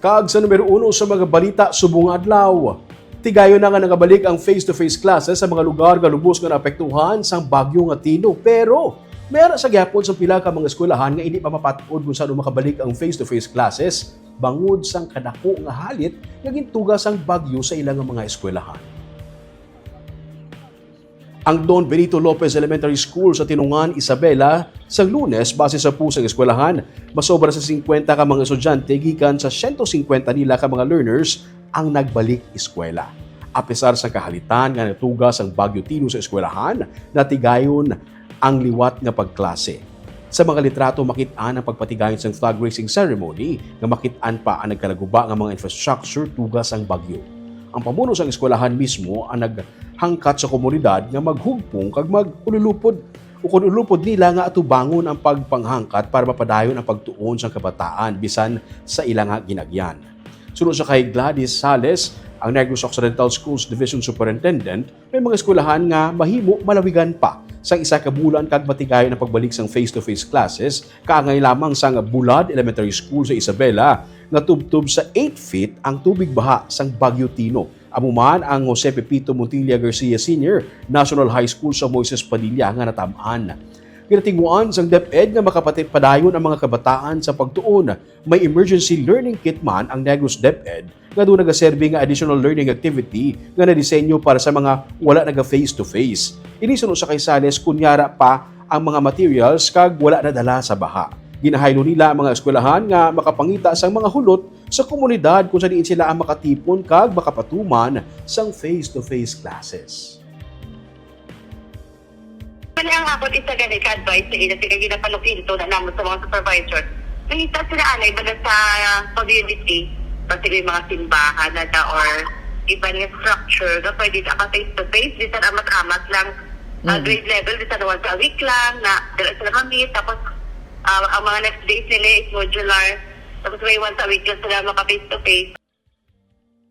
Kag sa numero uno sa mga balita subong adlaw. Tigayon na nga nagabalik ang face-to-face classes sa mga lugar nga lubos nga naapektuhan sang bagyo nga Tino. Pero meron sa gyapon sa pila ka mga eskwelahan nga hindi pa mapatuod kung saan makabalik ang face-to-face classes bangod sang kadako nga halit nga gintugas ang bagyo sa ilang mga eskwelahan. Ang Don Benito Lopez Elementary School sa Tinungan, Isabela, sa lunes base sa pusang eskwelahan, masobra sa 50 ka mga estudyante gikan sa 150 nila ka mga learners ang nagbalik eskwela. A pesar sa kahalitan nga natugas ang Bagyo Tino sa eskwelahan, natigayon ang liwat nga pagklase. Sa mga litrato makitaan ang pagpatigayon sa flag raising ceremony nga makitaan pa ang nagkalaguba nga mga infrastructure tugas ang bagyo. Ang pamuno sa eskwelahan mismo ang naghangkat sa komunidad nga maghugpong kag magululupod o kung ulupod nila nga atubangon ang pagpanghangkat para mapadayon ang pagtuon sa kabataan bisan sa ilang ginagyan. Sunod sa kay Gladys Sales, ang Negros Occidental Schools Division Superintendent, may mga eskwelahan nga mahimo malawigan pa sa isa ka bulan kag matigayon ang pagbalik sang face-to-face classes kaangay lamang sang Bulad Elementary School sa Isabela nga tubtub sa 8 feet ang tubig baha sang Bagyo Tino. Amuman ang Jose Pepito Montilla Garcia Senior National High School sa Moises Padilla nga natamaan. Kinatinguan sang DepEd nga makapatid padayon ang mga kabataan sa pagtuon. May emergency learning kit man ang Negros DepEd nga doon nagaserbi nga additional learning activity nga nadisenyo para sa mga wala naga face-to-face. Inisunod sa kay Sales kunyara pa ang mga materials kag wala na dala sa baha. Ginahaylo nila ang mga eskwelahan nga makapangita sang mga hulot sa komunidad kung saan sila ang makatipon kag makapatuman sang face-to-face classes. Kani ang akot isa gani ka-advise sa ina sila ginapanukinto na naman sa mga supervisor. Nangita sila anay ba sa community, pati may mga simbahan na da or iba nga structure na pwede ka face to face, di sa amat-amat lang ah, grade level, di sa nawan sa week lang, na dala sila kami, tapos ah, ang mga next days nila is modular, tapos may once a week lang sila maka face to face.